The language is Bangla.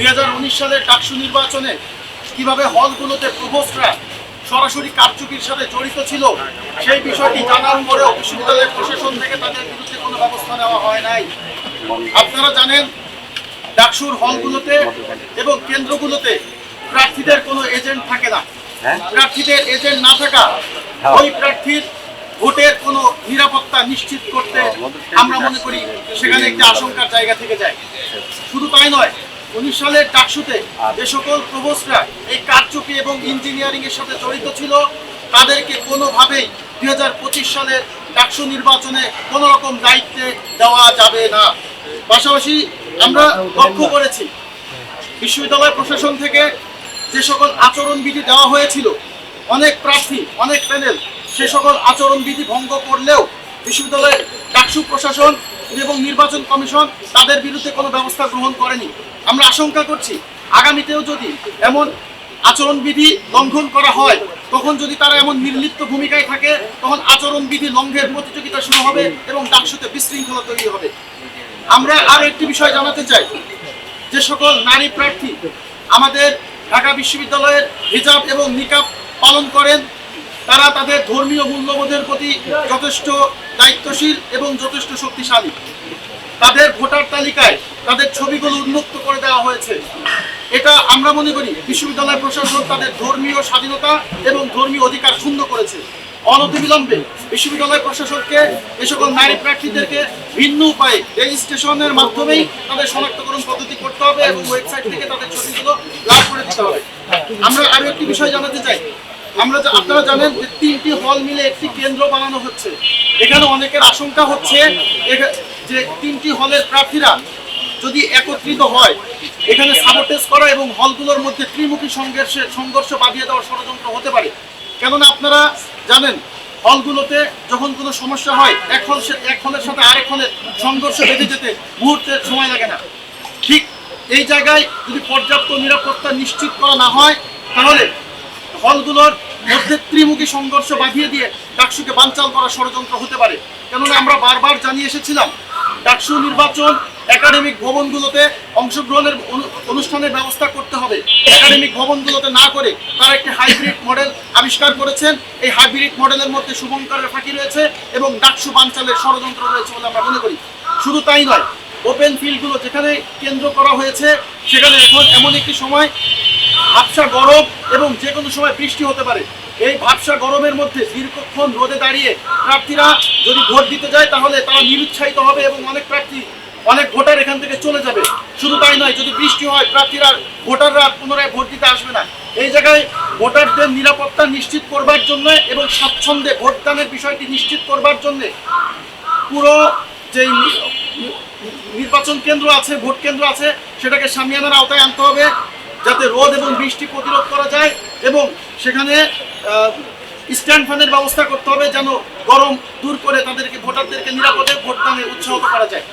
দুই হাজার উনিশ সালের ডাকসু নির্বাচনে কীভাবে হলগুলোতে প্রভোস্টরা সরাসরি কারচুপির সাথে জড়িত ছিল সেই বিষয়টি জানার পরেও বিশ্ববিদ্যালয়ের প্রশাসন থেকে তাদের বিরুদ্ধে কোনো ব্যবস্থা নেওয়া হয় নাই। আপনারা জানেন ডাকসুর হলগুলোতে এবং কেন্দ্রগুলোতে প্রার্থীদের কোনো এজেন্ট থাকে না। প্রার্থীদের এজেন্ট না থাকা ওই প্রার্থীর ভোটের কোনো নিরাপত্তা নিশ্চিত করতে আমরা মনে করি সেখানে একটি আশঙ্কার জায়গা থেকে যায়। শুধু তাই নয় উনিশ সালের ডাকসুতে যে সকল প্রভোস্টরা এই কারচুপি এবং ইঞ্জিনিয়ারিং এর সাথে জড়িত ছিল তাদেরকে কোনোভাবেই দুই হাজার পঁচিশ সালের ডাকসু নির্বাচনে কোনো রকম দায়িত্বে দেওয়া যাবে না। পাশাপাশি আমরা লক্ষ্য করেছি বিশ্ববিদ্যালয় প্রশাসন থেকে যে সকল আচরণবিধি দেওয়া হয়েছিল অনেক প্রার্থী অনেক প্যানেল সে সকল আচরণবিধি ভঙ্গ করলেও বিশ্ববিদ্যালয়ের ডাকসু প্রশাসন এবং নির্বাচন কমিশন তাদের বিরুদ্ধে কোনো ব্যবস্থা গ্রহণ করেনি। আমরা আশঙ্কা করছি, আগামীতেও যদি এমন আচরণবিধি লঙ্ঘন করা হয়, তখন যদি তারা এমন নির্লিপ্ত ভূমিকায় থাকে, তখন আচরণবিধি লঙ্ঘের প্রতিযোগিতা শুরু হবে এবং ডাকসুতে বিশৃঙ্খলা তৈরি হবে। আমরা আরও একটি বিষয় জানাতে চাই, যে সকল নারী প্রার্থী আমাদের ঢাকা বিশ্ববিদ্যালয়ের হিজাব এবং নিকাব পালন করেন তারা তাদের ধর্মীয় মূল্যবোধের প্রতি যথেষ্ট দায়িত্বশীল এবং যথেষ্ট শক্তিশালী। তাদের ভোটার তালিকায় তাদের ছবিগুলো উন্মুক্ত করে দেওয়া হয়েছে। এটা আমরা মনে করি বিশ্ববিদ্যালয় প্রশাসন তাদের ধর্মীয় স্বাধীনতা এবং ধর্মীয় অধিকার ক্ষুণ্ণ করেছে। অনতিবিলম্বে বিশ্ববিদ্যালয় প্রশাসনকে এ সকল নারী প্রার্থীদেরকে ভিন্ন উপায়ে রেজিস্ট্রেশনের মাধ্যমেই তাদের শনাক্তকরণ পদ্ধতি করতে হবে এবং ওয়েবসাইট থেকে তাদের ছবিগুলো লাভ করে দিতে হবে। আমরা আরও একটি বিষয় জানাতে চাই। আমরা আপনারা জানেন যে তিনটি হল মিলে একটি কেন্দ্র বানানো হচ্ছে। এখানে অনেকের আশঙ্কা হচ্ছে যে তিনটি হলের প্রার্থীরা যদি একত্রিত হয়, এখানে সাবোটেজ করা এবং হলগুলোর মধ্যে ত্রিমুখী সংঘর্ষে সংঘর্ষ বাঁধিয়ে দেওয়ার ষড়যন্ত্র হতে পারে। কেননা আপনারা জানেন, হলগুলোতে যখন কোনো সমস্যা হয়, এক হল এক হলের সাথে আরেক হলের সংঘর্ষ বেঁধে যেতে মুহূর্তের সময় লাগে না। ঠিক এই জায়গায় যদি পর্যাপ্ত নিরাপত্তা নিশ্চিত করা না হয়, তাহলে হলগুলোর মধ্যে ত্রিমুখী সংঘর্ষ বাঁধিয়ে দিয়ে ডাকসুকে বানচাল করার ষড়যন্ত্র হতে পারে। কেননা আমরা বারবার জানিয়ে এসেছিলাম, ডাকসু নির্বাচন একাডেমিক ভবনগুলোতে অংশগ্রহণের অনু- অনুষ্ঠানের ব্যবস্থা করতে হবে। একাডেমিক ভবনগুলোতে না করে তারা একটি হাইব্রিড মডেল আবিষ্কার করেছেন। এই হাইব্রিড মডেলের মধ্যে শুভঙ্করের ফাঁকি রয়েছে এবং ডাকসু বানচালের ষড়যন্ত্র রয়েছে বলে আমরা মনে করি। শুধু তাই নয়, ওপেন ফিল্ডগুলো যেখানে কেন্দ্র করা হয়েছে, সেখানে এখন এমন একটি সময় ভাবসা গরম এবং যে কোনো সময় বৃষ্টি হতে পারে। এই ভাবসা গরমের মধ্যে দীর্ঘক্ষণ রোদে দাঁড়িয়ে প্রার্থীরা যদি ভোট দিতে যায়, তাহলে তারা নিরুৎসাহিত হবে এবং অনেক প্রার্থী, অনেক ভোটার এখান থেকে চলে যাবে। শুধু তাই নয়, যদি বৃষ্টি হয়, প্রার্থীরা, ভোটাররা পুনরায় ভোট দিতে আসবে না। এই জায়গায় ভোটারদের নিরাপত্তা নিশ্চিত করবার জন্য এবং স্বাচ্ছন্দ্যে ভোটদানের বিষয়টি নিশ্চিত করবার জন্য পুরো নি- নির্বাচন কেন্দ্র আছে, ভোট কেন্দ্র আছে, সেটাকে সামিয়ানার আওতায় আনতে হবে। যাতে রোদ এবং বৃষ্টি প্রতিরোধ করা যায় এবং সেখানে স্ট্যান্ড ফ্যানের ব্যবস্থা করতে হবে যেন গরম দূর করে তাদেরকে, ভোটারদেরকে নিরাপদে ভোটদানে উৎসাহিত করা যায়।